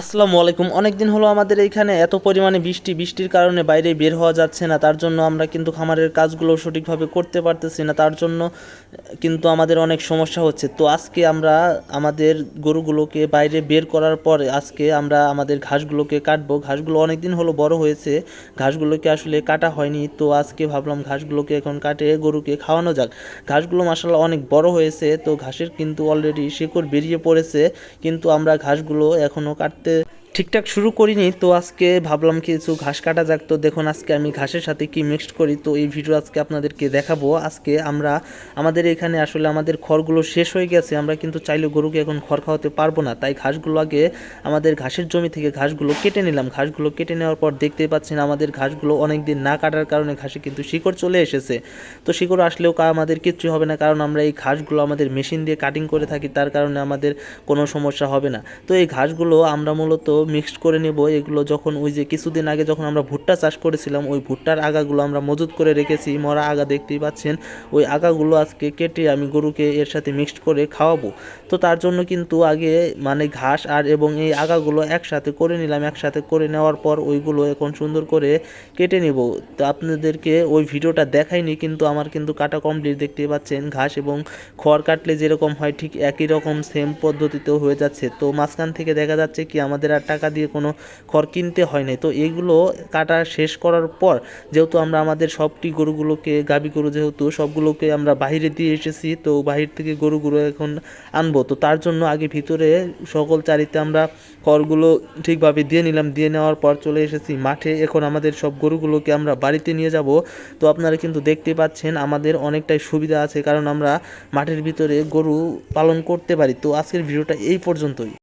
আসসালামু আলাইকুম। অনেকদিন হলো আমাদের এইখানে এত পরিমাণে বৃষ্টি। বৃষ্টির কারণে বাইরে বের হওয়া যাচ্ছে না। তার জন্য আমরা কিন্তু খামারের কাজগুলো সঠিকভাবে করতে পারতেছি না। তার জন্য কিন্তু আমাদের অনেক সমস্যা হচ্ছে। তো আজকে আমরা আমাদের গরুগুলোকে বাইরে বের করার পরে আজকে আমরা আমাদের ঘাসগুলোকে কাটবো। ঘাসগুলো অনেক দিন হলো বড় হয়েছে। ঘাসগুলোকে আসলে কাটা হয়নি। তো আজকে ভাবলাম ঘাসগুলোকে এখন কাটে গরুকে খাওয়ানো যাক। ঘাসগুলো মাসাল্লাহ অনেক বড় হয়েছে। তো ঘাসের কিন্তু অলরেডি শেকড় বেরিয়ে পড়েছে। কিন্তু আমরা ঘাসগুলো এখনও কাটতে de ঠিকঠাক শুরু করিনি, তো আজকে ভাবলাম কিছু ঘাস কাটা যাক। তো দেখুন, আজকে আমি ঘাসের সাথে কি মিক্সড করি, তো এই ভিডিও আজকে আপনাদেরকে দেখাবো। আজকে আমরা, আমাদের এখানে আসলে আমাদের খড়গুলো শেষ হয়ে গেছে, আমরা কিন্তু চাইলে গরুকে এখন খড় খাওয়াতে পারব না। তাই ঘাসগুলো আগে আমাদের ঘাসের জমি থেকে ঘাসগুলো কেটে নিলাম। ঘাসগুলো কেটে নেওয়ার পর দেখতেই পাচ্ছেন, আমাদের ঘাসগুলো অনেক দিন না কাটার কারণে ঘাসে কিন্তু শিকড় চলে এসেছে। তো শিকড় আসলেও আমাদের কিচ্ছু হবে না, কারণ আমরা এই ঘাসগুলো আমাদের মেশিন দিয়ে কাটিং করে থাকি, তার কারণে আমাদের কোনো সমস্যা হবে না। তো এই ঘাসগুলো আমরা মূলত মিক্সড করে নেব। এগুলো যখন ওই যে কিছুদিন আগে যখন আমরা ভুট্টা চাষ করেছিলাম, ওই ভুট্টার আগাগুলো আমরা মজুত করে রেখেছি, মরা আগা দেখতেই পাচ্ছেন। ওই আগাগুলো আজকে কেটে আমি গরুকে এর সাথে মিক্সড করে খাওয়াবো। তো তার জন্য কিন্তু আগে মানে ঘাস আর এবং এই আগাগুলো একসাথে করে নিলাম। একসাথে করে নেওয়ার পর ওইগুলো এখন সুন্দর করে কেটে নেব। তো আপনাদেরকে ওই ভিডিওটা দেখাইনি, কিন্তু আমার কিন্তু কাটা কমপ্লিট দেখতেই পাচ্ছেন। ঘাস এবং খড় কাটলে যেরকম হয় ঠিক একই রকম সেম পদ্ধতিতেও হয়ে যাচ্ছে। তো মাঝখান থেকে দেখা যাচ্ছে কি আমাদের আর টাকা দিয়ে কোনো খড় কিনতে হয় নাই। তো এগুলো কাটা শেষ করার পর যেহেতু আমরা আমাদের সবটি গরুগুলোকে গাবি গরু যেহেতু সবগুলোকে আমরা বাইরে দিয়ে এসেছি, তো বাহির থেকে গরুগুলো এখন আনব। তো তার জন্য আগে ভিতরে সকল চারিতে আমরা খড়গুলো ঠিকভাবে দিয়ে নিলাম। দিয়ে নেওয়ার পর চলে এসেছি মাঠে। এখন আমাদের সব গরুগুলোকে আমরা বাড়িতে নিয়ে যাব। তো আপনারা কিন্তু দেখতে পাচ্ছেন আমাদের অনেকটাই সুবিধা আছে, কারণ আমরা মাঠের ভিতরে গরু পালন করতে পারি। তো আজকের ভিডিওটা এই পর্যন্তই।